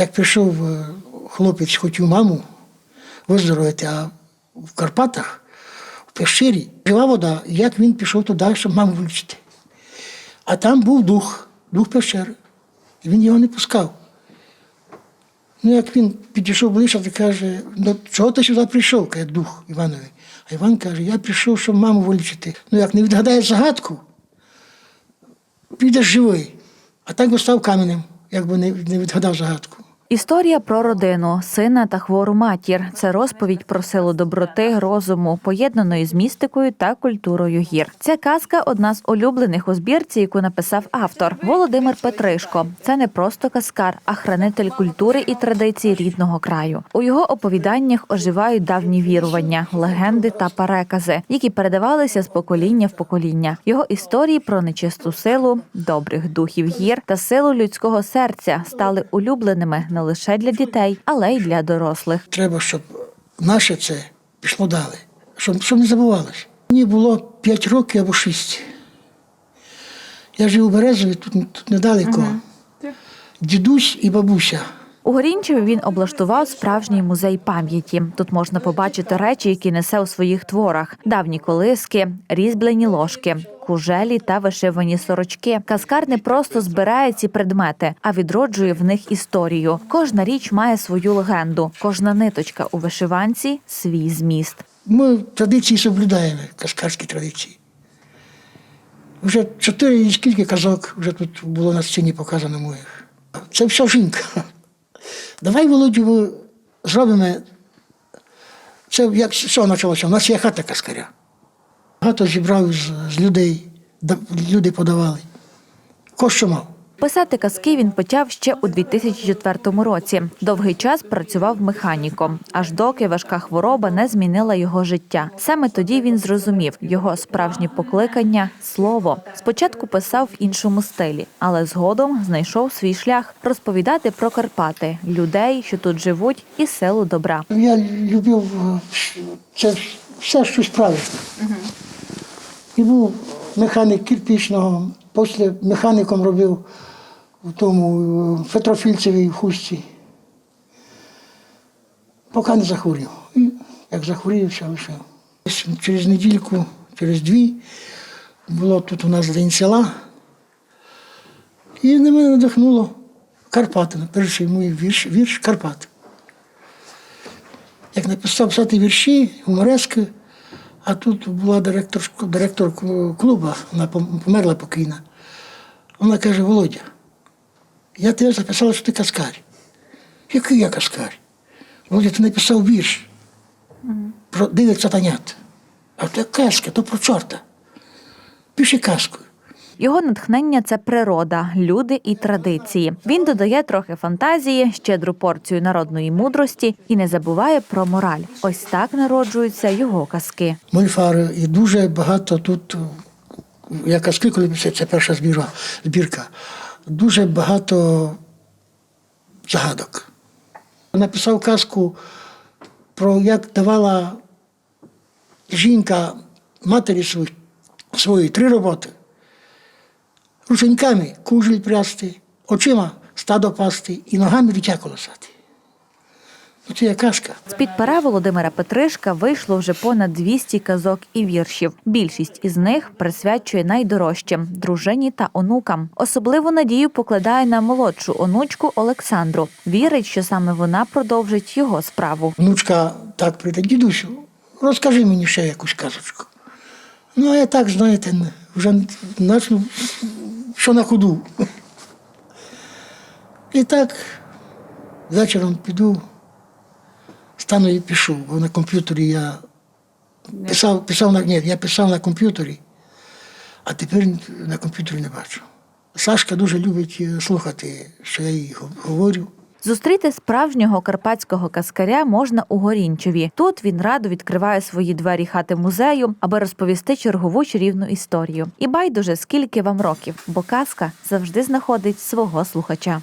Як прийшов е, хлопець, хотів маму виздоровити, а в Карпатах, в пещері, жива вода, як він пішов туди, щоб маму вилічити. А там був дух, дух пещери. І він його не пускав. Ну, як він підійшов ближче, то каже, ну чого ти сюди прийшов, каже дух Іванові. А Іван каже, я прийшов, щоб маму вилічити. Ну, як не відгадаєш загадку, підеш живий. А так би став каменем, якби не відгадав загадку. Історія про родину, сина та хвору матір це розповідь про силу доброти, розуму, поєднаної з містикою та культурою гір. Ця казка одна з улюблених у збірці, яку написав автор Володимир Петришко. Це не просто казкар, а хранитель культури і традицій рідного краю. У його оповіданнях оживають давні вірування, легенди та перекази, які передавалися з покоління в покоління. Його історії про нечисту силу, добрих духів гір та силу людського серця стали улюбленими не лише для дітей, але й для дорослих. Треба, щоб наше це пішло далі, щоб, щоб не забувалося. Мені було 5 років або 6. Я жив у Березові, тут, тут недалеко. Дідусь і бабуся. У Горінчеві він облаштував справжній музей пам'яті. Тут можна побачити речі, які несе у своїх творах: давні колиски, різьблені ложки. Кужелі та вишивані сорочки. Каскар не просто збирає ці предмети, а відроджує в них історію. Кожна річ має свою легенду, кожна ниточка у вишиванці свій зміст. Ми традиції соблюдаємо, каскарські традиції. Вже чотири і скільки казок вже тут було на сцені показано моїх. Це все жінка. Давай, Володю, зробимо. Це як що почалося? У нас є хата каскаря. Багато зібрав з, з людей, люди подавали. Ко мав. Писати казки він почав ще у 2004 році. Довгий час працював механіком, аж доки важка хвороба не змінила його життя. Саме тоді він зрозумів його справжнє покликання слово. Спочатку писав в іншому стилі, але згодом знайшов свій шлях розповідати про Карпати, людей, що тут живуть, і силу добра. Я любив е, це все щось правильне. І був механік кирпічного, після механіком робив в тому е, Петрофільцевій хустці. Поки не захворів. І як захворів, все лишив. Через недільку, через дві, було тут у нас день села. І на мене надихнуло Карпати. Перший мій вірш, вірш Карпати як написав писати вірші, гуморески, а тут була директор, директор клубу, вона померла покійна. Вона каже, Володя, я тебе записала, що ти каскар. Який я каскар? Володя, ти написав вірш про дев'ять сатанят. А це казка, то про чорта. Пиши казку. Його натхнення це природа, люди і традиції. Він додає трохи фантазії, щедру порцію народної мудрості і не забуває про мораль. Ось так народжуються його казки. Мольфари і дуже багато тут, я казки, коли це, це перша збірка, збірка, дуже багато загадок. Написав казку про як давала жінка матері свої, свої три роботи. Рученьками кужель прясти, очима стадо пасти і ногами дитя колосати. Це є казка. З-під пера Володимира Петришка вийшло вже понад 200 казок і віршів. Більшість із них присвячує найдорожчим дружині та онукам. Особливу надію покладає на молодшу онучку Олександру. Вірить, що саме вона продовжить його справу. Внучка так прийде, дідусю, розкажи мені ще якусь казочку. Ну, а я так, знаєте, вже начну, що на ходу. І так вечором піду, стану і пишу, бо на комп'ютері я писав, писав на, ні, я писав на комп'ютері, а тепер на комп'ютері не бачу. Сашка дуже любить е, слухати, що я їй говорю. Зустріти справжнього карпатського каскаря можна у Горінчеві. Тут він радо відкриває свої двері хати музею, аби розповісти чергову чарівну історію. І байдуже, скільки вам років, бо казка завжди знаходить свого слухача.